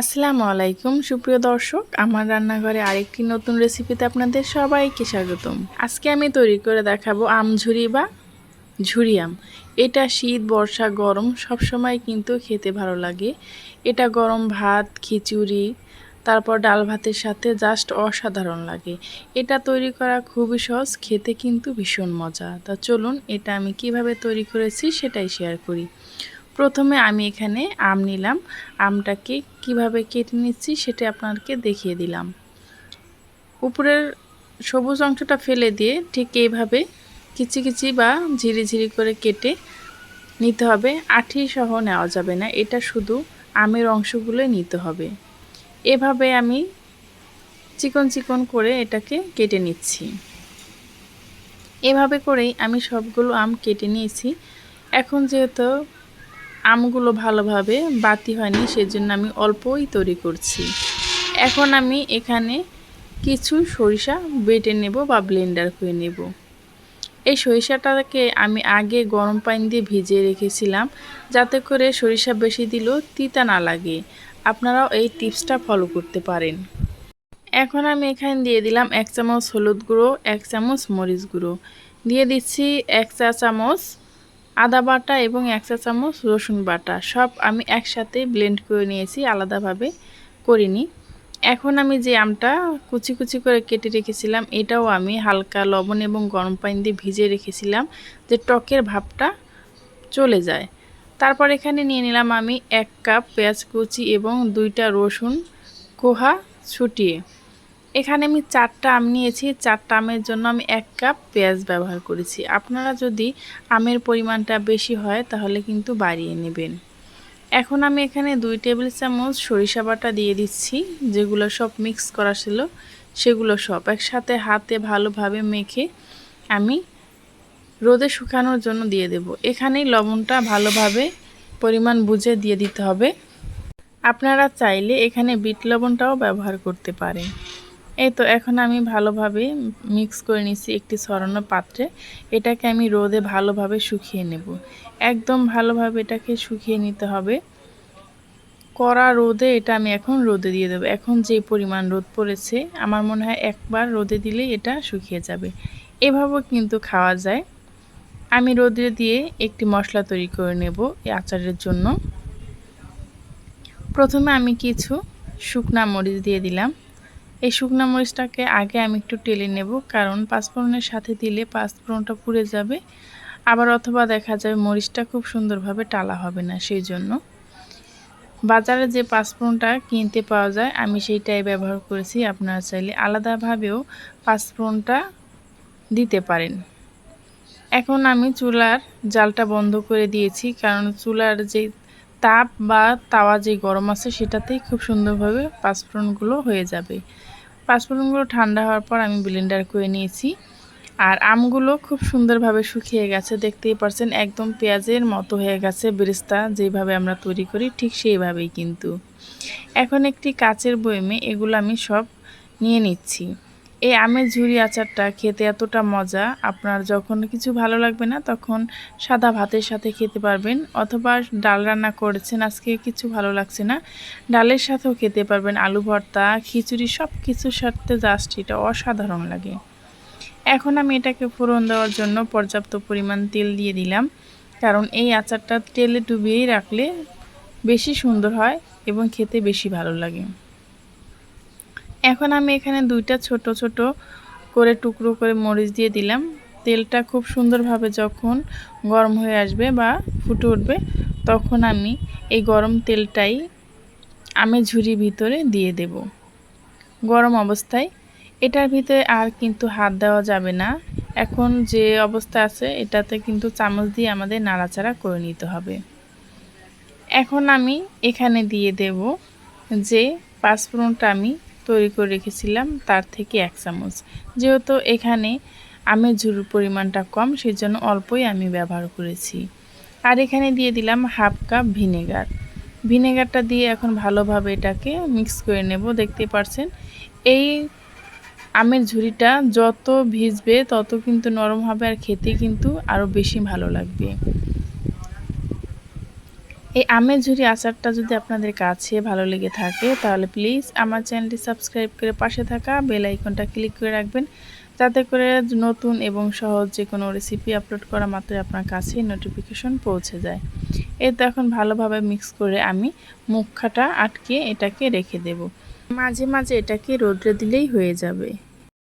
আসসালামু আলাইকুম, সুপ্রিয় দর্শক। আমার রান্নাঘরে আরেকটি নতুন রেসিপিতে আপনাদের সবাইকে স্বাগতম। আজকে আমি তৈরি করে দেখাবো আমঝুরি বা ঝুরি আম। এটা শীত, বর্ষা, গরম সব সময় কিন্তু খেতে ভালো লাগে। এটা গরম ভাত, খিচুড়ি, তারপর ডাল ভাতের সাথে জাস্ট অসাধারণ লাগে। এটা তৈরি করা খুবই সহজ, খেতে কিন্তু ভীষণ মজা। তা চলুন, এটা আমি কীভাবে তৈরি করেছি সেটাই শেয়ার করি। প্রথমে আমি এখানে আম নিলাম। আমটাকে কীভাবে কেটে নিচ্ছি সেটা আপনাকে দেখিয়ে দিলাম। উপরের সবুজ অংশটা ফেলে দিয়ে ঠিক এইভাবে কিচি কিচি বা ঝিরি ঝিরি করে কেটে নিতে হবে। আঠি সহ নেওয়া যাবে না, এটা শুধু আমের অংশগুলোই নিতে হবে। এভাবে আমি চিকন চিকন করে এটাকে কেটে নিচ্ছি। এভাবে করেই আমি সবগুলো আম কেটে নিয়েছি। এখন যেহেতু আমগুলো ভালোভাবে বাতি হয়নি, সেজন্য আমি অল্পই তৈরি করছি। এখন আমি এখানে কিছু সরিষা বেটে নেব বা ব্লেন্ডার করে নেব। এই সরিষাটাকে আমি আগে গরম পানি দিয়ে ভিজিয়ে রেখেছিলাম, যাতে করে সরিষা বেশি দিলেও তিতা না লাগে। আপনারাও এই টিপসটা ফলো করতে পারেন। এখন আমি এখানে দিয়ে দিলাম এক চামচ হলুদ গুঁড়ো, এক চামচ মরিচ গুঁড়ো। দিয়ে দিচ্ছি এক চা চামচ আদা বাটা এবং এক চা চামচ রসুন বাটা, সব আমি একসাথে ব্লেন্ড করে নিয়েছি, আলাদাভাবে করিনি। এখন আমি যে আমটা কুচি কুচি করে কেটে রেখেছিলাম, এটাও আমি হালকা লবণ এবং গরম পানি দিয়ে ভিজে রেখেছিলাম, যে টকের ভাবটা চলে যায়। তারপর এখানে নিয়ে নিলাম আমি এক কাপ পেঁয়াজ কুচি এবং দুইটা রসুন কোহা ছুটিয়ে। এখানে আমি চারটা আম নিয়েছি। চারটা আমের জন্য আমি এক কাপ পেঁয়াজ ব্যবহার করেছি। আপনারা যদি আমের পরিমাণটা বেশি হয়, তাহলে কিন্তু বাড়িয়ে নেবেন। এখন আমি এখানে দুই টেবিল চামচ সরিষা বাটা দিয়ে দিচ্ছি, যেগুলো সব মিক্স করা ছিল, সেগুলো সব একসাথে হাতে ভালোভাবে মেখে আমি রোদে শুকানোর জন্য দিয়ে দেব। এখানেই লবণটা ভালোভাবে পরিমাণ বুঝে দিয়ে দিতে হবে। আপনারা চাইলে এখানে বিট লবণটাও ব্যবহার করতে পারেন। এই তো এখন আমি ভালোভাবে মিক্স করে নিছি একটি সরানো পাত্রে। এটাকে আমি রোদে ভালোভাবে শুকিয়ে নেব। একদম ভালোভাবে এটাকে শুকিয়ে নিতে হবে। কড়া রোদে এটা আমি এখন রোদে দিয়ে দেবো। এখন যে পরিমাণ রোদ পড়েছে, আমার মনে হয় একবার রোদে দিলেই এটা শুকিয়ে যাবে। এভাবেও কিন্তু খাওয়া যায়। আমি রোদে দিয়ে একটি মশলা তৈরি করে নেব এই আচারের জন্য। প্রথমে আমি কিছু শুকনা মরিচ দিয়ে দিলাম। এই শুকনা মরিচটাকে আগে আমি একটু টেলে নেব, কারণ পাঁচফোড়নের সাথে দিলে পাঁচফোড়নটা পুড়ে যাবে। আবার অথবা দেখা যায় মরিচটা খুব সুন্দরভাবে টালা হবে না, সেই জন্য। বাজারে যে পাঁচফোড়নটা কিনতে পাওয়া যায়, আমি সেইটাই ব্যবহার করেছি। আপনারা চাইলে আলাদাভাবেও পাঁচফোড়নটা দিতে পারেন। এখন আমি চুলার জালটা বন্ধ করে দিয়েছি, কারণ চুলার যে তাপ বা তাওয়া যে গরম আছে, সেটাতেই খুব সুন্দরভাবে পাঁচফোড়নগুলো হয়ে যাবে। পাঁচফোড়নগুলো ঠান্ডা হওয়ার পর আমি ব্লেন্ডার করে নিয়েছি। আর আমগুলো খুব সুন্দরভাবে শুকিয়ে গেছে, দেখতেই পারছেন, একদম পেঁয়াজের মতো হয়ে গেছে বেরেস্তা, যেভাবে আমরা তৈরি করি ঠিক সেইভাবেই কিন্তু। এখন একটি কাচের বয়মে এগুলো আমি সব নিয়ে নিচ্ছি। এই আমের ঝুরি আচারটা খেতে এতটা মজা, আপনার যখন কিছু ভালো লাগবে না, তখন সাদা ভাতের সাথে খেতে পারবেন, অথবা ডাল রান্না করেছেন, আজকে কিছু ভালো লাগছে না, ডালের সাথেও খেতে পারবেন, আলু ভর্তা, খিচুড়ি সব কিছুর সাথে জাস্ট এটা অসাধারণ লাগে। এখন আমি এটাকে ফোড়ন দেওয়ার জন্য পর্যাপ্ত পরিমাণ তেল দিয়ে দিলাম, কারণ এই আচারটা তেলে ডুবিয়েই রাখলে বেশি সুন্দর হয় এবং খেতে বেশি ভালো লাগে। এখন আমি এখানে দুইটা ছোট ছোট করে টুকরো করে মরিচ দিয়ে দিলাম। তেলটা খুব সুন্দরভাবে যখন গরম হয়ে আসবে বা ফুটে উঠবে, তখন আমি এই গরম তেলটাই আমি ঝুড়ির ভিতরে দিয়ে দেব। গরম অবস্থায়। এটার ভিতরে আর কিন্তু হাত দেওয়া যাবে না। এখন যে অবস্থা আছে, এটাতে কিন্তু চামচ দিয়ে আমাদের নাড়াচাড়া করে নিতে হবে। এখন আমি এখানে দিয়ে দেব যে পাঁচফোড়নটা আমি তৈরি করে রেখেছিলাম, তার থেকে এক চামচ। যেহেতু এখানে আমের ঝুড়ির পরিমাণটা কম সেই জন্য অল্পই আমি ব্যবহার করেছি। আর এখানে দিয়ে দিলাম হাফ কাপ ভিনেগার। ভিনেগারটা দিয়ে এখন ভালোভাবে এটাকে মিক্স করে নেব দেখতে পারছেন? এই আমের ঝুড়িটা যত ভিজবে, তত কিন্তু নরম হবে আর খেতে কিন্তু আরও বেশি ভালো লাগবে। এই আমের ঝুরি আচারটা যদি আপনাদের কাছে ভালো লেগে থাকে, তাহলে প্লিজ আমার চ্যানেলটি সাবস্ক্রাইব করে পাশে থাকা বেল আইকনটা ক্লিক করে রাখবেন। যাতে করে নতুন এবং সহজ যে কোনো রেসিপি আপলোড করা মাত্রই আপনার কাছে নোটিফিকেশন পৌঁছে যায়। এই তো এখন ভালোভাবে মিক্স করে আমি মুখাটা আটকে এটাকে রেখে দেব। মাঝে মাঝে এটাকে রোদ্রে দিলেই হয়ে যাবে।